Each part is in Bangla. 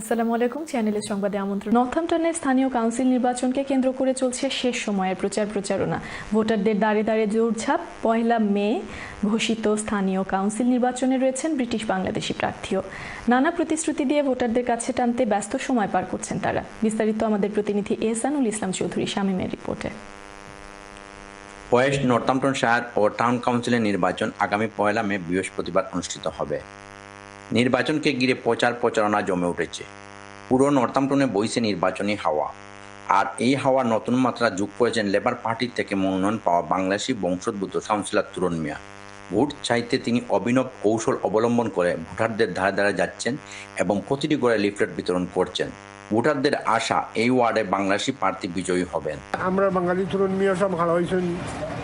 আসসালামু আলাইকুম চ্যানেলের সংবাদে আমন্ত্রণ। নর্থাম্পটনের স্থানীয় কাউন্সিল নির্বাচনকে কেন্দ্র করে চলছে শেষ সময়ের প্রচার প্রচারণা। ভোটারদের দাঁড়ে দাঁড়ে জোরঝাপ পয়লা মে ঘোষিত স্থানীয় কাউন্সিল নির্বাচনে রয়েছেন ব্রিটিশ বাংলাদেশি প্রার্থীও। নানা প্রতিশ্রুতি দিয়ে ভোটারদের কাছে টানতে ব্যস্ত সময় পার করছেন তারা। বিস্তারিত আমাদের প্রতিনিধি এহসানুল ইসলাম চৌধুরী শামীমের রিপোর্টে। ওয়েস্ট নর্থাম্পটন শায়ার ও টাউন কাউন্সিলের নির্বাচন আগামী পয়লা মে বৃহস্পতিবার অনুষ্ঠিত হবে। নির্বাচনকে ঘিরে প্রচার প্রচারণা জমে উঠেছে। পুরো নর্থাম্পটনে বইছে নির্বাচনী হাওয়া। আর এই হাওয়া নতুন মাত্রা যোগ করেছেন লেবার পার্টি থেকে মনোনয়ন পাওয়া বাংলাদেশি বংশোদ্ভূত কাউন্সিলর তুরন মিয়া। ভোট চাইতে তিনি অভিনব কৌশল অবলম্বন করে ভোটারদের ধারে ধারে যাচ্ছেন এবং প্রতিটি ঘরে লিফলেট বিতরণ করছেন। ভোটারদের আশা এই ওয়ার্ডে বাংলাদেশি প্রার্থী বিজয়ী হবেন। আমরা বাঙালি তরুণ মিয়া সব ভালো হয়েছেন।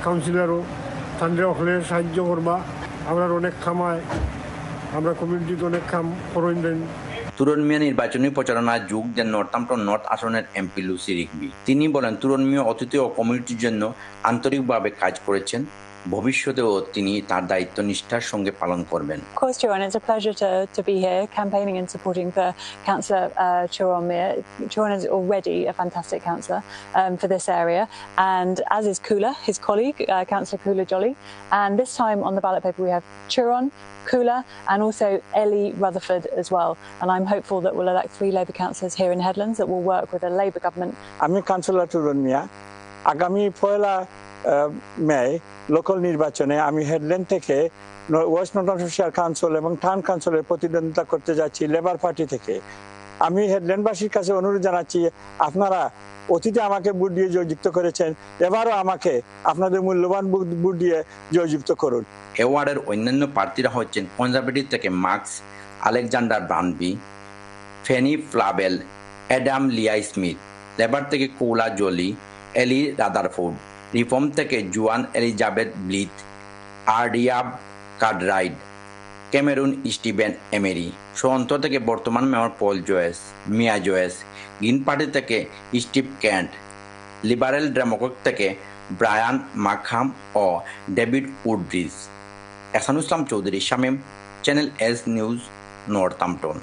কাউন্সিলারও সাহায্য করবা। আমরা অনেক খামায় আমরা কমিউনিটিতে অনেক কাম করেন দেন। তুরন নির্বাচনী প্রচারণায় যোগ দেন নর্থাম্পটন নর্থ আসনের এমপি লুসি রিগবি। তিনি বলেন তুরন মিয়া অতিথি ও কমিউনিটির জন্য আন্তরিকভাবে কাজ করেছেন। ভবিষ্যতেও তিনি তার দায়িত্ব নিষ্ঠার সঙ্গে পালন করবেন Of course, Chiron, it's a pleasure to, to be here campaigning and supporting for Councillor uh, Chiron Mir. Chiron is already a fantastic councillor um, for this area, and as is Kula, his colleague, uh, Councillor Kula Jolly. And this time on the ballot paper, we have Chiron, Kula, and also Ellie Rutherford as well. And I'm hopeful that we'll elect three Labour councillors here in Headlands that will work with a Labour government আমি কাউন্সিলর টুরন মিয়া আগামী পয়লা আহ, মে লোকাল নির্বাচনে আমি হেডল্যান্ড থেকে ওয়েস্ট নর্থ কাউন্সিল এবং টাউন কাউন্সিলের প্রতিদ্বন্দ্বিতা করতে যাচ্ছি লেবার পার্টি থেকে। আমি হেডল্যান্ডবাসীর কাছে অনুরোধ জানাচ্ছি, আপনারা অতীতে আমাকে ভোট দিয়ে জয়যুক্ত করেছেন, এবারও আমাকে আপনাদের মূল্যবান ভোট দিয়ে জয়যুক্ত করুন। এ ওয়ার্ডের অন্যান্য প্রার্থীরা হচ্ছেন কনজারভেটিভ থেকে Marks Alexander Branby Fenny Flabell Adam Leah Smith Labour থেকে Kaula Jolly Ellie Rutherford Reform থেকে জুয়ান এলিজাবেথ ব্লিথ আরডিয়াব কার্ডরাইড ক্যামেরুন স্টিভেন এমেরি সন্ত থেকে বর্তমান mayor Paul Joyce Mia Joyce Green Party থেকে স্টিভ ক্যান্ট লিবারেল ডেমোক্রেট থেকে ব্রায়ান মাখাম ও David Woodbridge এসানুসলাম Chowdhury, Shamim channel S news Northampton